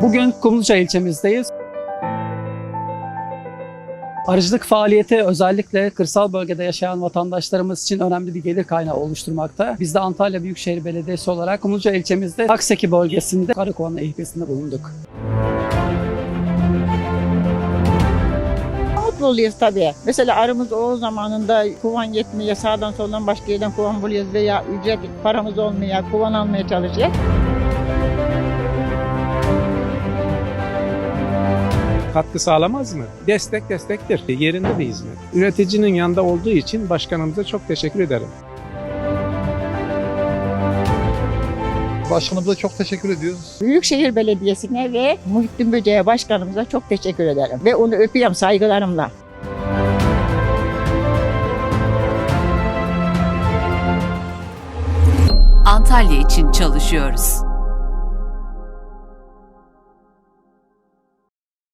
Bugün Kumluca ilçemizdeyiz. Arıcılık faaliyeti özellikle kırsal bölgede yaşayan vatandaşlarımız için önemli bir gelir kaynağı oluşturmakta. Biz de Antalya Büyükşehir Belediyesi olarak Kumluca ilçemizde Akseki bölgesinde Karakovan ehbesinde bulunduk. Oluyoruz tabii. Mesela arımız o zamanında kovan yetmiyor, sağdan soldan başka yerden kovan buluyoruz veya ücret paramız olmuyor, kovan almaya çalışıyoruz. Katkı sağlamaz mı? Destek destektir. Yerinde bir hizmet. Üreticinin yanında olduğu için başkanımıza çok teşekkür ederim. Başkanımıza çok teşekkür ediyoruz. Büyükşehir Belediyesi'ne ve Muhittin Böceğe Başkanımıza çok teşekkür ederim. Ve onu öpüyorum saygılarımla. Antalya için çalışıyoruz.